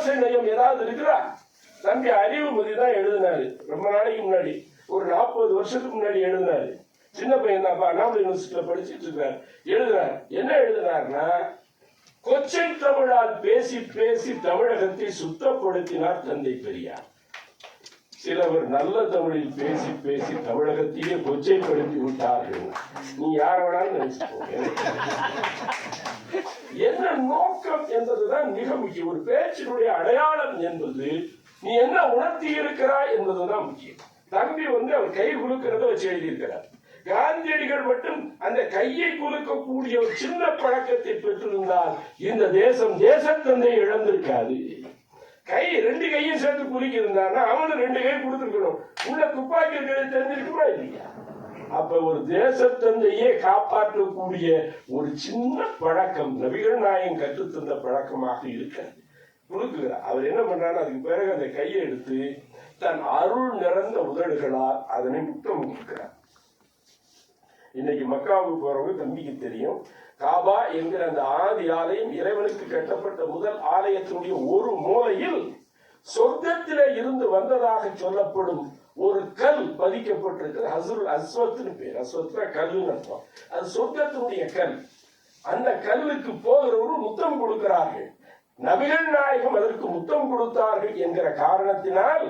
ஆசை நயம் ஏதாவது இருக்குதா? தம்பி அறிவுமதி தான் எழுதினாரு. ரொம்ப நாளைக்கு முன்னாடி. ஒரு நாற்பது வருஷத்துக்கு முன்னாடி எழுதினாரு. சின்ன பையன் தான் அண்ணாமலை யூனிவர்சிட்டியில படிச்சிட்டு இருக்காரு எழுதுறாரு. என்ன எழுதினார்னா கொச்சை தமிழால் பேசி பேசி தமிழகத்தை சுத்தப்படுத்தினார் தந்தை பெரியார். சிலவர் நல்ல தமிழில் பேசி பேசி தமிழகத்தையே கொச்சைப்படுத்தி விட்டார்கள். நீ யார் வேணாலும் நினைச்சுக்கோ என்ன நோக்கம் என்பதுதான் மிக முக்கியம். ஒரு பேச்சினுடைய அடையாளம் என்பது நீ என்ன உணர்த்தி இருக்கிறாய் என்பதுதான் முக்கியம். தம்பி வந்து அவர் கை குலுக்கிறத வச்சு எழுதியிருக்கிறார். காந்தியடிகள் மட்டும் அந்த கையை குலுக்கக்கூடிய ஒரு சின்ன பழக்கத்தை பெற்றிருந்தால் இந்த தேசம் தேசத்தந்தை இழந்திருக்காது. கை ரெண்டு கையும் சேர்த்து குலுக்கி இருந்தான்னா அவனும் ரெண்டு கை கொடுத்துருக்கணும். உள்ள துப்பாக்கி இருக்கிறது தெரிஞ்சிருக்குமா இல்லையா? அப்ப ஒரு தேசத்தந்தையே காப்பாற்றக்கூடிய ஒரு சின்ன பழக்கம் நபிகள் நாயகம் கற்றுத்தந்த பழக்கமாக இருக்கிறது. குலுக்குகிறார் அவர் என்ன பண்றாரு அதுக்கு பிறகு அந்த கையை எடுத்து தன் அருள் நிறந்த உதடுகளால் அதனை முத்தம் கொடுக்கிறார். இன்னைக்கு மக்காவுக்கு போறவங்க தம்பிக்கு தெரியும். காபா என்கிற அந்த ஆதி ஆலயம் இறைவனுக்கு கட்டப்பட்ட முதல் ஆலயத்தினுடைய ஒரு மூலையில் சொர்க்கத்திலே இருந்து வந்ததாக சொல்லப்படும் ஒரு கல் பதிக்கப்பட்டிருக்கிறது. ஹசுல் அஸ்வத்னு பேர். அஸ்வத்னா கல்லுன்னு அர்த்தம். அது சொர்க்கத்தினுடைய கல். அந்த கல்லுக்கு போகிறவர்கள் முத்தம் கொடுக்கிறார்கள். நபிகள் நாயகம் அதற்கு முத்தம் கொடுத்தார்கள் என்கிற காரணத்தினால்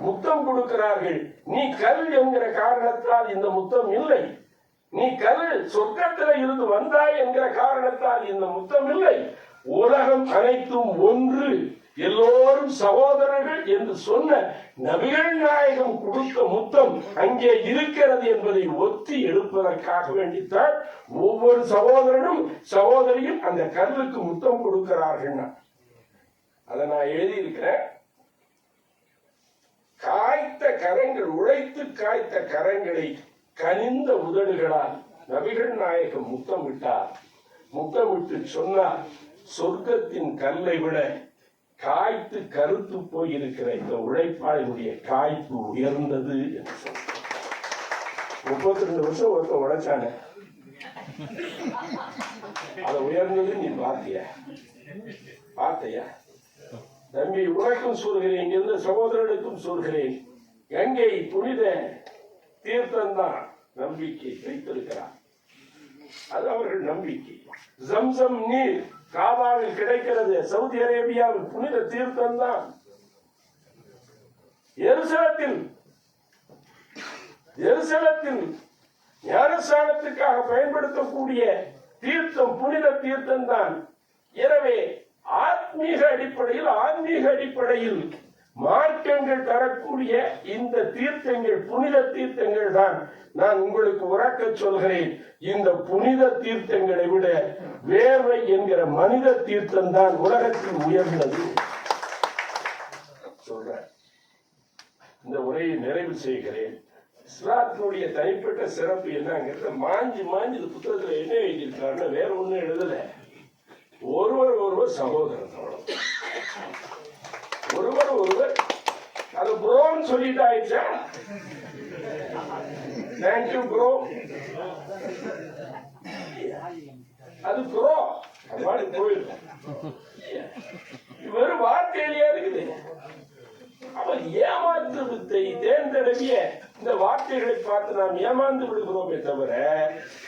முத்தம் கொடுக்கிறார்கள். நீ கல் என்கிற காரணத்தால் இந்த முத்தம் இல்லை. நீ கல் சொர்க்கத்தில் இருந்து வந்தாய் என்கிற காரணத்தால் இந்த முத்தம் இல்லை. உலகம் அனைத்தும் ஒன்று. எல்லோரும் சகோதரர்கள் என்று சொன்ன நபிகள் நாயகம் கொடுத்த முத்தம் அங்கே இருக்கிறது என்பதை ஒத்தி எடுப்பதற்காக வேண்டித்தான் ஒவ்வொரு சகோதரனும் சகோதரியும் அந்த கல்லுக்கு முத்தம் கொடுக்கிறார்கள் அதை நான் எழுதியிருக்கிறேன். காய்த்த கரங்கள் உழைத்து காய்த்த கரங்களை கனிந்த உதடுகளால் நபிகள் நாயகம் முத்தமிட்டார். முத்தமிட்டு சொன்னார் சொர்க்கத்தின் கல்லை விட காய்த்து கருத்து போயிருக்கிற இந்த உழைப்பாளினுடைய காய்ப்பு உயர்ந்தது என்று சொன்னார். முப்பத்தி ரெண்டு வருஷம் ஒருத்தன் உழைச்சானே அதை உயர்ந்தது நீ பார்த்தியா? பார்த்தையா? தம்பி உனக்கும் சொல்கிறேன் என்று சகோதரனுக்கும் சொல்கிறேன் கங்கை புனித தீர்த்தம்தான் நம்பிக்கை வைத்திருக்கிறார். அது அவர்கள் நம்பிக்கை. ஜம்சம் நீர். காபாவில் கிடைக்கிறது. சவுதி அரேபியாவில் புனித தீர்த்தம் தான். எருசலத்தில் எருசலத்தில் ஞானஸ்தானத்துக்காக பயன்படுத்தக்கூடிய தீர்த்தம் புனித தீர்த்தம் தான். எனவே ஆத்மீக அடிப்படையில் ஆன்மீக அடிப்படையில் மார்க்கங்கள் தரக்கூடிய இந்த தீர்த்தங்கள் புனித தீர்த்தங்கள் தான் நான் உங்களுக்கு உறக்க சொல்கிறேன். இந்த புனித தீர்த்தங்களை விட வேர்வை என்கிற மனித தீர்த்தம் தான் உலகத்தில் உயர்ந்தது. சொல்றேன். இந்த உரையை நிறைவு செய்கிறேன். இஸ்லாத்தினுடைய தனிப்பட்ட சிறப்பு என்னங்கிறத மாஞ்சி மாஞ்சி இந்த புத்தகத்துல என்ன எழுதியிருக்காருன்னு வேற ஒண்ணும் எழுதல. ஒருவர் ஒருவர் சகோதரன் அவ்வளவு. ஒருவர் ஒருவர் அது ப்ரோன்னு சொல்லிட்டு ஆயிடுச்சா தேங்க்யூ ப்ரோ அது ப்ரோ அது மாதிரி போயிடும் வெறும் வார்த்தையிலேயே இருக்குது. அவன் ஏமாற்று வித்தை தேர்ந்தெடுவிய இந்த வார்த்தைகளை பார்த்து நாம் ஏமாந்து விடுகிறோமே தவிர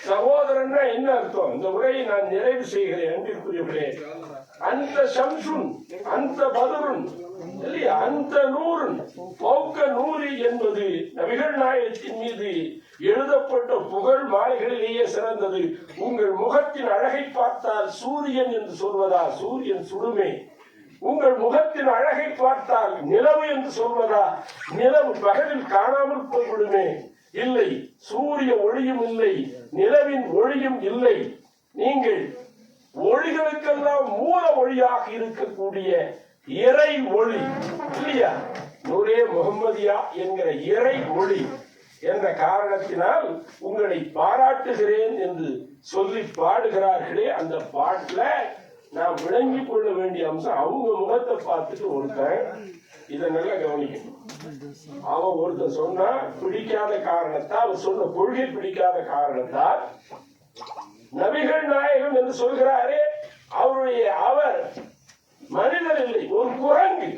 சகோதரன்னா என்ன அர்த்தம்? இந்த உரையை நான் நிறைவு செய்கிறேன். அன்பிற்குரியவர்களே அந்த சம்சுன் அந்த பதருன் இல்லையா? அந்த நூறுன் பௌக்க நூறு என்பது நபிகள் நாயகத்தின் மீது எழுதப்பட்ட புகழ் மாலைகளிலேயே சிறந்தது. உங்கள் முகத்தின் அழகை பார்த்தால் சூரியன் என்று சொல்வதா? சூரியன் சுடுமே. உங்கள் முகத்தின் அழகை பார்த்தால் நிலவு என்று சொல்வதா? நிலவு பகலில் காணாமல் போய்விடுமே. இல்லை சூரிய ஒளியும் இல்லை நிலவின் ஒளியும் இல்லை. நீங்கள் ஒளிகளுக்கெல்லாம் மூல ஒளியாக இருக்கக்கூடிய இறை ஒளி இல்லையா? நூரே முகம்மதியா என்கிற இறை ஒளி என்ற காரணத்தினால் உங்களை பாராட்டுகிறேன் என்று சொல்லி பாடுகிறார்களே அந்த பாட்டுல நான் விளங்கிக் கொள்ள வேண்டிய அம்சம் அவங்க முகத்தை பார்த்துட்டு ஒருத்தன் இதை நல்லா கவனிக்கணும். அவன் ஒருத்தன் சொன்னா பிடிக்காத காரணத்தால் அவர் சொன்ன கொள்கை பிடிக்காத காரணத்தால் நபிகள் நாயகம் என்று சொல்கிறாரே அவருடைய அவர் மனிதர் இல்லை ஒரு குரங்கு.